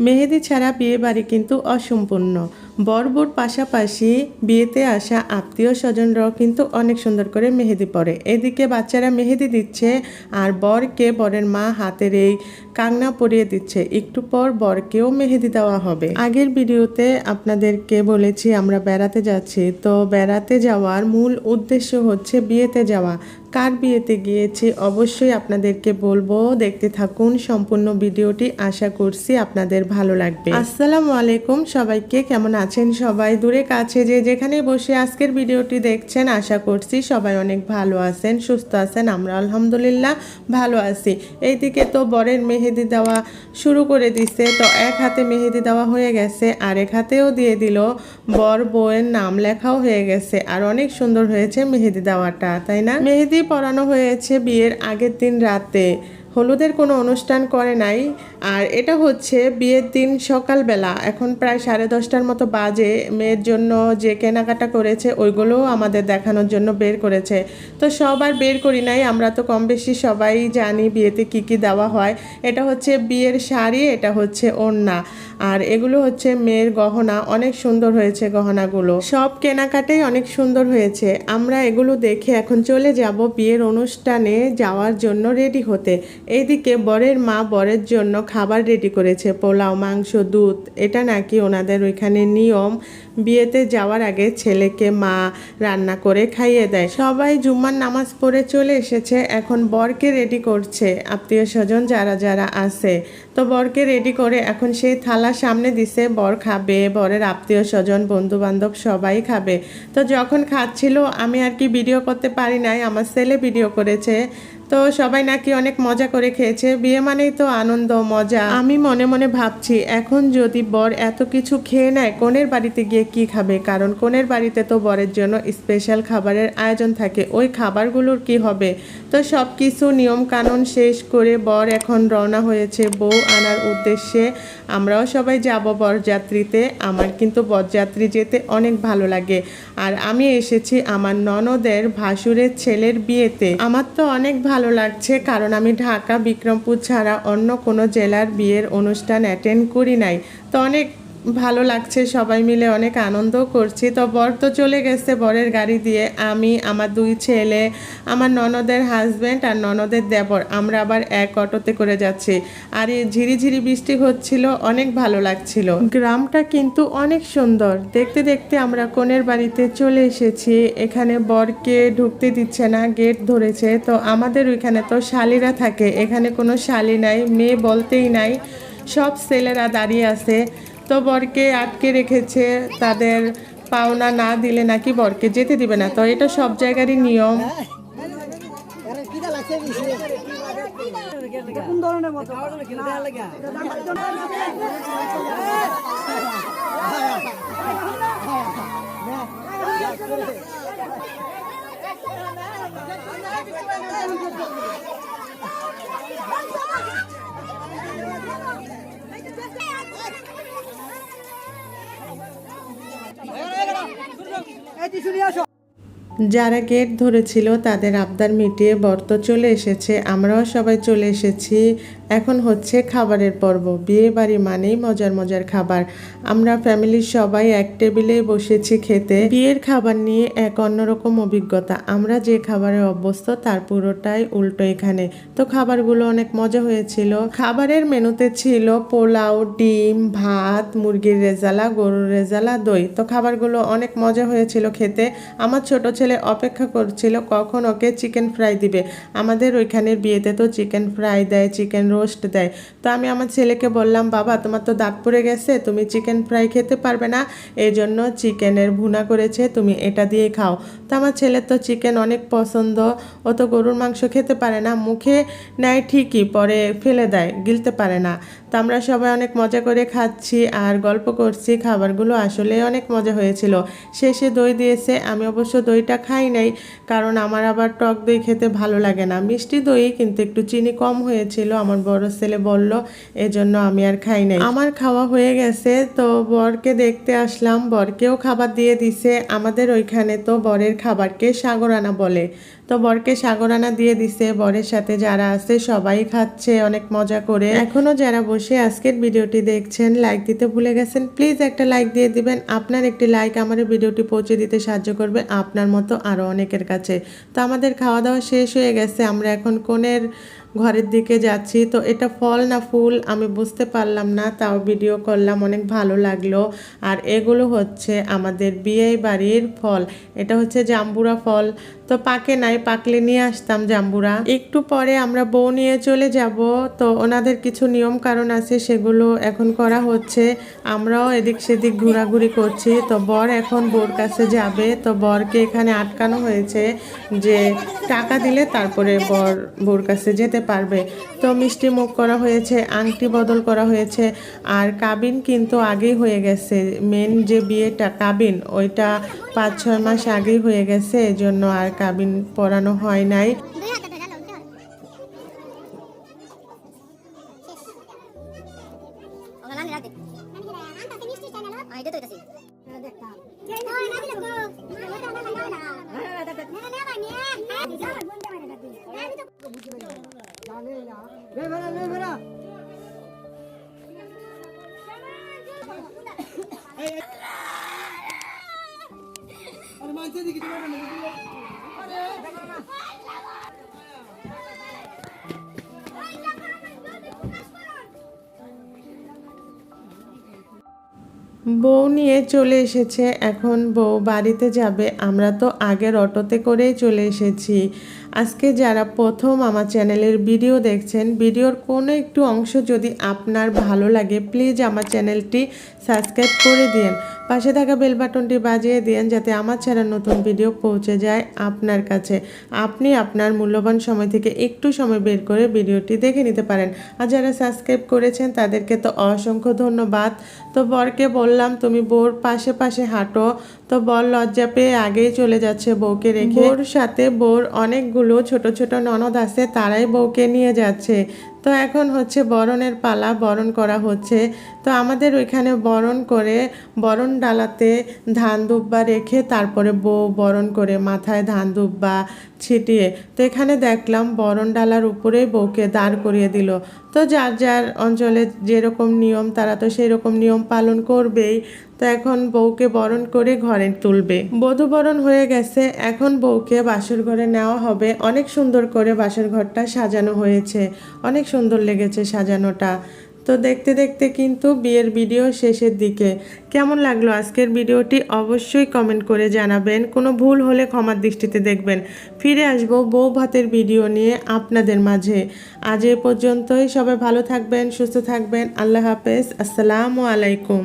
মেহেদি ছাড়া বিয়ে বাড়ি কিন্তু অসম্পূর্ণ। বরবোর পাশাপাশি বিয়েতে আসা আত্মীয় স্বজনরাও কিন্তু অনেক সুন্দর করে মেহেদি পরে। এদিকে বাচ্চারা মেহেদি দিচ্ছে আর বরকে বরের মা হাতের এই কাংনা পরিয়ে দিচ্ছে। একটু পর বরকেও মেহেদি দেওয়া হবে। আগের ভিডিওতে আপনাদেরকে বলেছি, আমরা বেড়াতে যাচ্ছি। তো বেড়াতে যাওয়ার মূল উদ্দেশ্য হচ্ছে বিয়েতে যাওয়া। কার বিয়েতে গিয়েছি অবশ্যই আপনাদেরকে বলব। দেখতে থাকুন সম্পূর্ণ ভিডিওটি। আশা করছি আপনাদের ভালো লাগবে। আসসালামু আলাইকুম। সবাইকে কেমন আছেন? সবাই দূরে কাছে যে যেখানে বসে আজকের ভিডিওটি দেখছেন, আশা করছি সবাই অনেক ভালো আছেন, সুস্থ আছেন। আমরা আলহামদুলিল্লাহ ভালো আছি। এইদিকে তো বরের মেহেদি দেওয়া শুরু করে দিছে। তো এক হাতে মেহেদি দেওয়া হয়ে গেছে আর এক হাতেও দিয়ে দিল। বর বউয়ের নাম লেখাও হয়ে গেছে। আর অনেক সুন্দর হয়েছে মেহেদি দেওয়াটা, তাই না? মেহেদি পরানো হয়েছে বিয়ের আগের দিন রাতে। হলুদের কোনো অনুষ্ঠান করে নাই। আর এটা হচ্ছে বিয়ের দিন সকালবেলা। এখন প্রায় সাড়ে দশটার মতো বাজে। মেয়ের জন্য যে কেনাকাটা করেছে, ওইগুলোও আমাদের দেখানোর জন্য বের করেছে। তো সব আর বের করি নাই, আমরা তো কম বেশি সবাই জানি বিয়েতে কি কি দেওয়া হয়। এটা হচ্ছে বিয়ের শাড়ি, এটা হচ্ছে ওড়না। আর এগুলো হচ্ছে মেয়ের গহনা। অনেক সুন্দর হয়েছে গহনাগুলো। সব কেনাকাটাই অনেক সুন্দর হয়েছে। আমরা এগুলো দেখে এখন চলে যাব বিয়ের অনুষ্ঠানে যাওয়ার জন্য রেডি হতে। এইদিকে বরের মা বরের জন্য খাবার রেডি করেছে, পোলাও, মাংস, দুধ। এটা নাকি ওনাদের ওইখানে নিয়ম। বিয়েতে যাওয়ার আগে ছেলেকে মা রান্না করে খাইয়ে দেয়। সবাই জুম্মার নামাজ পড়ে চলে এসেছে, এখন বরকে রেডি করছে। আত্মীয় স্বজন যারা যারা আছে, তো বরকে রেডি করে এখন সেই থালা সামনে দিছে, বর খাবে, বরের আত্মীয় স্বজন বন্ধু বান্ধব সবাই খাবে। তো যখন খাচ্ছিল, আমি আর কি ভিডিও করতে পারি নাই, আমার ছেলে ভিডিও করেছে। তো সবাই নাকি অনেক মজা করে খেয়েছে। বিয়ে মানেই তো আনন্দ, মজা। আমি মনে মনে ভাবছি, এখন যদি বর এত কিছু খেয়ে নেয়, কোনের বাড়িতে গিয়ে কি খাবে? কারণ কোনের বাড়িতে তো বরের জন্য স্পেশাল খাবারের আয়োজন থাকে। ওই খাবারগুলোর কি হবে? তো সব কিছু নিয়ম কানুন শেষ করে বর এখন রওনা হয়েছে। বউ আনার উদ্দেশ্যে আমরাও সবাই যাব বরযাত্রীতে। আমার কিন্তু বরযাত্রী যেতে অনেক ভালো লাগে। আর আমি এসেছি আমার ননদের ভাসুরের ছেলের বিয়েতে। আমার তো অনেক ভালো লাগছে, কারণ আমি ঢাকা, বিক্রমপুর ছাড়া অন্য কোনো জেলার বিয়ের অনুষ্ঠান অ্যাটেন্ড করি নাই। তো অনেক ভালো লাগছে, সবাই মিলে অনেক আনন্দ করছি। তো বর তো চলে গেছে বরের গাড়ি দিয়ে, আমি, আমার দুই ছেলে, আমার ননদের হাজব্যান্ড আর ননদের দেবর। আমরা আবার এক অটোতে করে যাচ্ছি। আর এই ঝিরিঝিরি বৃষ্টি হচ্ছিল, অনেক ভালো লাগছিল। গ্রামটা কিন্তু অনেক সুন্দর। দেখতে দেখতে আমরা কোনের বাড়িতে চলে এসেছি। এখানে বরকে ঢুকতে দিচ্ছে না গেট ধরেছে। তো আমাদের ওইখানে তো শালিরা থাকে, এখানে কোনো শালি নাই, মেয়ে বলতেই নাই। সব ছেলেরা দাঁড়িয়ে আছে। তো বরকে আটকে রেখেছে, তাদের পাওনা না দিলে নাকি বরকে যেতে দিবে না। তো এটা সব জায়গারই নিয়ম। আসো যারা গেট ধরেছিল তাদের আবদার মিটিয়ে বর্ত চলে এসেছে, আমরাও সবাই চলে এসেছি। এখন হচ্ছে খাবারের পর্ব। বিয়ে বাড়ি মানেই মজার মজার খাবার। আমরা ফ্যামিলির সবাই এক টেবিলে বসেছি খেতে। বিয়ের খাবার নিয়ে এক অন্যরকম অভিজ্ঞতা। আমরা যে খাবারে অভ্যস্ত তার পুরোটাই উল্টো এখানে। তো খাবারগুলো অনেক মজা হয়েছিল। খাবারের মেনুতে ছিল পোলাও, ডিম, ভাত, মুরগির রেজালা, গরুর রেজালা, দই। তো খাবারগুলো অনেক মজা হয়েছিল খেতে। আমার ছোট ছেলে অপেক্ষা করছিল, কখন ওকে চিকেন ফ্রাই দিবে? আমাদের ওইখানের বিয়েতে তো চিকেন ফ্রাই দেয়, চিকেন রোস্ট দেয়। তো আমি আমার ছেলেকে বললাম, বাবা, তোমার তো দাঁত পড়ে গেছে, তুমি চিকেন ফ্রাই খেতে পারবে না এই জন্য চিকেনের ভুনা করেছে, তুমি এটা দিয়ে খাও। তো আমার ছেলের তো চিকেন অনেক পছন্দ, ও তো গরুর মাংস খেতে পারে না, মুখে নেয় ঠিকই, পরে ফেলে দেয়, গিলতে পারে না। তো আমরা সবাই অনেক মজা করে খাচ্ছি আর গল্প করছি, খাবারগুলো আসলে অনেক মজা হয়েছিল। শেষে দই দিয়েছে, আমি অবশ্য দইটা খাই নাই, কারণ আমার আবার টক দই খেতে ভালো লাগে না। মিষ্টি দই কিন্তু একটু চিনি কম হয়েছিল, আমার বড় ছেলে বলল, এজন্য আমি আর খাই নাই। আমার খাওয়া হয়ে গেছে, তো বরকে দেখতে আসলাম, বরকেও খাবার দিয়ে দিছে। আমাদের ওইখানে তো বরের খাবারকে সাগরানা বলে। তো বরকে সাগরানা দিয়ে দিছে। বরের সাথে যারা আছে সবাই খাচ্ছে, অনেক মজা করে। এখনও যারা বসে আজকের ভিডিওটি দেখছেন লাইক দিতে ভুলে গেছেন প্লিজ একটা লাইক দিয়ে দিবেন। আপনার একটি লাইক আমার ভিডিওটি পৌঁছে দিতে সাহায্য করবে আপনার মতো আরও অনেকের কাছে। তো আমাদের খাওয়া দাওয়া শেষ হয়ে গেছে। আমরা এখন কোনের ঘরের দিকে যাচ্ছি। তো এটা ফল না ফুল আমি বুঝতে পারলাম না, তাও ভিডিও করলাম, অনেক ভালো লাগল। আর এগুলো হচ্ছে আমাদের বিয়ে বাড়ির ফল। এটা হচ্ছে জাম্বুরা ফল। তো পাকে নাই, পাকলে নিয়ে আসতাম জাম্বুরা। একটু পরে আমরা বউ নিয়ে চলে যাব। তো ওনাদের কিছু নিয়ম কারণ আছে, সেগুলো এখন করা হচ্ছে। আমরাও এদিক সেদিক ঘোরাঘুরি করছি। তো বর এখন বোর কাছে যাবে। তো বরকে এখানে আটকানো হয়েছে যে টাকা দিলে তারপরে বর বোর কাছে যেতে পারবে। তো মিষ্টি মুখ করা হয়েছে আংটি বদল করা হয়েছে। আর কাবিন কিন্তু আগেই হয়ে গেছে। মেন যে বিয়েটা কাবিন ওইটা পাঁচ ছয় মাস আগেই হয়ে গেছে। এজন্য আর কাবিন পরানো হয় নাই। আরে মানছে দিকে তোমার বউ নিয়ে চলে এসেছে, এখন বউ বাড়িতে যাবে। আমরা তো আগের অটোতে করেই চলে এসেছি। আজকে যারা প্রথম আমার চ্যানেলের ভিডিও দেখছেন, ভিডিওর কোনো একটু অংশ যদি আপনার ভালো লাগে প্লিজ আমার চ্যানেলটি সাবস্ক্রাইব করে দিন। পাশে থাকা বেল বাটনটি বাজিয়ে দিন যাতে আমার ছাড়া নতুন ভিডিও পৌঁছে যায় আপনার কাছে। আপনি আপনার মূল্যবান সময় থেকে একটু সময় বের করে ভিডিওটি দেখে নিতে পারেন। আর যারা সাবস্ক্রাইব করেছেন, তাদেরকে তো অসংখ্য ধন্যবাদ। তো বরকে বললাম, তুমি বোর পাশে পাশে হাঁটো। তো বর লজ্জা পেয়ে আগেই চলে যাচ্ছে বউকে রেখে। বউর সাথে বোর অনেকগুলো ছোট ছোট ননদ আছে, তারাই বউকে নিয়ে যাচ্ছে। তো এখন হচ্ছে বরণের পালা বরণ করা হচ্ছে। তো আমাদের ওইখানে বরণ করে, বরণ ডালাতে ধান দুব্বা রেখে তারপরে বউ বরণ করে মাথায় ধান দুব্বা ছিটিয়ে, তো এখানে দেখলাম বরণ ডালার উপরেই বউকে দাঁড় করিয়ে দিল। তো যার যার অঞ্চলে যেরকম নিয়ম তারা তো সেই রকম নিয়ম পালন করবেই, তো এখন বউকে বরণ করে ঘরে তুলবে। বধূ বরণ হয়ে গেছে, এখন বউকে বাসর ঘরে নেওয়া হবে। অনেক সুন্দর করে বাসর ঘরটা সাজানো হয়েছে, অনেক সুন্দর লেগেছে সাজানোটা। তো দেখতে দেখতে কিন্তু বিয়ের ভিডিও শেষের দিকে। কেমন লাগল আজকের ভিডিওটি অবশ্যই কমেন্ট করে জানাবেন। কোনো ভুল হলে ক্ষমার দৃষ্টিতে দেখবেন। ফিরে আসব বউ ভাতের ভিডিও নিয়ে আপনাদের মাঝে। আজ এ পর্যন্তই। সবাই ভালো থাকবেন, সুস্থ থাকবেন। আল্লাহ হাফেজ। আসসালামু আলাইকুম।